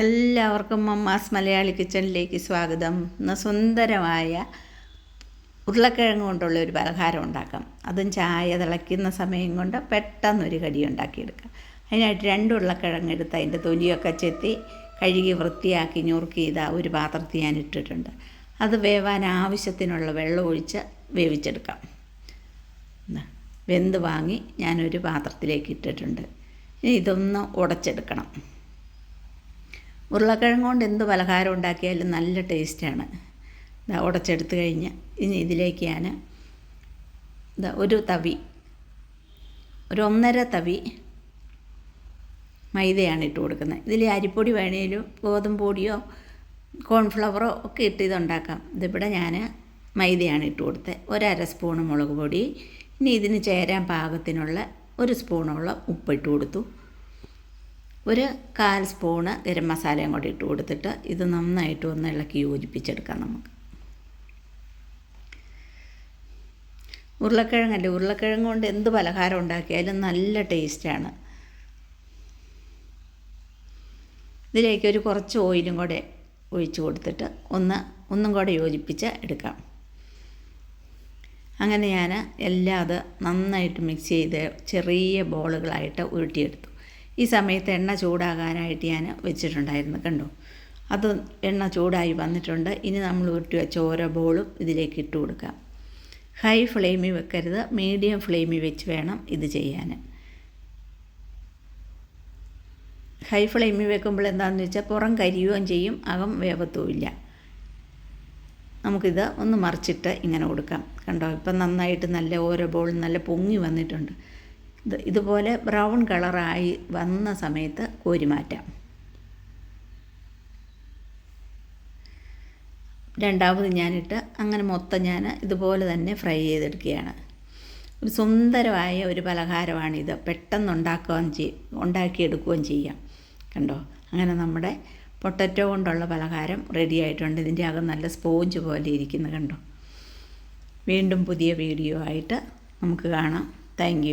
എല്ലാവർക്കും മമ്മാസ് മലയാളി കിച്ചണിലേക്ക് സ്വാഗതം. ഇന്ന് സുന്ദരമായ ഉരുളക്കിഴങ്ങ് കൊണ്ടുള്ള ഒരു പലഹാരം ഉണ്ടാക്കാം. അതും ചായ തിളയ്ക്കുന്ന സമയം കൊണ്ട് പെട്ടെന്നൊരു കടി ഉണ്ടാക്കിയെടുക്കാം. അതിനായിട്ട് രണ്ട് ഉരുളക്കിഴങ്ങ് എടുത്ത് അതിന്റെ തൊലിയൊക്കെ ചെത്തി കഴുകി വൃത്തിയാക്കി ഞുറുക്കി ഇതാ ഒരു പാത്രത്തിൽ ഞാൻ ഇട്ടിട്ടുണ്ട്. അത് വേവാൻ ആവശ്യത്തിനുള്ള വെള്ളം ഒഴിച്ച് വേവിച്ചെടുക്കാം. വെന്ത് വാങ്ങി ഞാനൊരു പാത്രത്തിലേക്ക് ഇട്ടിട്ടുണ്ട്. ഇനി ഇതൊന്ന് ഉടച്ചെടുക്കണം. ഉരുളക്കിഴങ്ങ് കൊണ്ട് എന്ത് പലഹാരം ഉണ്ടാക്കിയാലും നല്ല ടേസ്റ്റാണ്. ഇതാ ഉടച്ചെടുത്ത് കഴിഞ്ഞ് ഇനി ഇതിലേക്ക് ഞാൻ ഇതാ ഒരു തവി ഒരു ഒന്നര തവി മൈദയാണ് ഇട്ട് കൊടുക്കുന്നത്. ഇതിൽ അരിപ്പൊടി വേണേലും ഗോതമ്പ് പൊടിയോ കോൺഫ്ലവറോ ഒക്കെ ഇട്ട് ഇതുണ്ടാക്കാം. ഇതിവിടെ ഞാൻ മൈദയാണ് ഇട്ട് കൊടുത്തത് ഒരര സ്പൂണ് മുളക് പൊടി ഇനി ഇതിന് ചേരാൻ പാകത്തിനുള്ള ഒരു സ്പൂണോളം ഉപ്പിട്ട് കൊടുത്തു. ഒരു കാൽ സ്പൂണ് ഗരം മസാലയും കൂടി ഇട്ട് കൊടുത്തിട്ട് ഇത് നന്നായിട്ട് ഒന്ന് ഇളക്കി യോജിപ്പിച്ചെടുക്കാം നമുക്ക്. ഉരുളക്കിഴങ്ങല്ലേ? ഉരുളക്കിഴങ്ങ് കൊണ്ട് എന്ത് പലഹാരം ഉണ്ടാക്കിയാലും നല്ല ടേസ്റ്റാണ്. ഇതിലേക്ക് ഒരു കുറച്ച് ഓയിലും കൂടെ ഒഴിച്ചു കൊടുത്തിട്ട് ഒന്ന് ഒന്നും കൂടെ യോജിപ്പിച്ച് എടുക്കാം. അങ്ങനെ ഞാൻ എല്ലാം അത് നന്നായിട്ട് മിക്സ് ചെയ്ത് ചെറിയ ബോളുകളായിട്ട് ഉരുട്ടിയെടുത്തു. ഈ സമയത്ത് എണ്ണ ചൂടാകാനായിട്ട് ഞാൻ വെച്ചിട്ടുണ്ടായിരുന്നു കണ്ടോ? അത് എണ്ണ ചൂടായി വന്നിട്ടുണ്ട്. ഇനി നമ്മൾ ഉരുട്ടി വെച്ച ഓരോ ബോളും ഇതിലേക്ക് ഇട്ട് കൊടുക്കാം. ഹൈ ഫ്ലെയിമിൽ വെക്കരുത്. മീഡിയം ഫ്ലെയിമിൽ വെച്ച് വേണം ഇത് ചെയ്യാൻ. ഹൈ ഫ്ലെയിമിൽ വെക്കുമ്പോൾ എന്താണെന്ന് വെച്ചാൽ പുറം കരിയുകയും ചെയ്യും അകം വേവത്തുമില്ല നമുക്കിത് ഒന്ന് മറിച്ചിട്ട് ഇങ്ങനെ കൊടുക്കാം. കണ്ടോ? ഇപ്പം നന്നായിട്ട് നല്ല ഓരോ ബോളും നല്ല പൊങ്ങി വന്നിട്ടുണ്ട്. ഇത് ഇതുപോലെ ബ്രൗൺ കളറായി വന്ന സമയത്ത് കോരി മാറ്റാം. രണ്ടാമത് ഞാനിട്ട് അങ്ങനെ മൊത്തം ഞാൻ ഇതുപോലെ തന്നെ ഫ്രൈ ചെയ്തെടുക്കുകയാണ്. ഒരു സുന്ദരമായ ഒരു പലഹാരമാണിത്. പെട്ടെന്ന് ഉണ്ടാക്കുകയും ചെയ്യും ഉണ്ടാക്കിയെടുക്കുകയും ചെയ്യാം. കണ്ടോ? അങ്ങനെ നമ്മുടെ പൊട്ടറ്റോ കൊണ്ടുള്ള പലഹാരം റെഡി ആയിട്ടുണ്ട്. ഇതിന്റെ അകം നല്ല സ്പോഞ്ച് പോലെ ഇരിക്കുന്നു കണ്ടോ? വീണ്ടും പുതിയ വീഡിയോ ആയിട്ട് നമുക്ക് കാണാം. താങ്ക്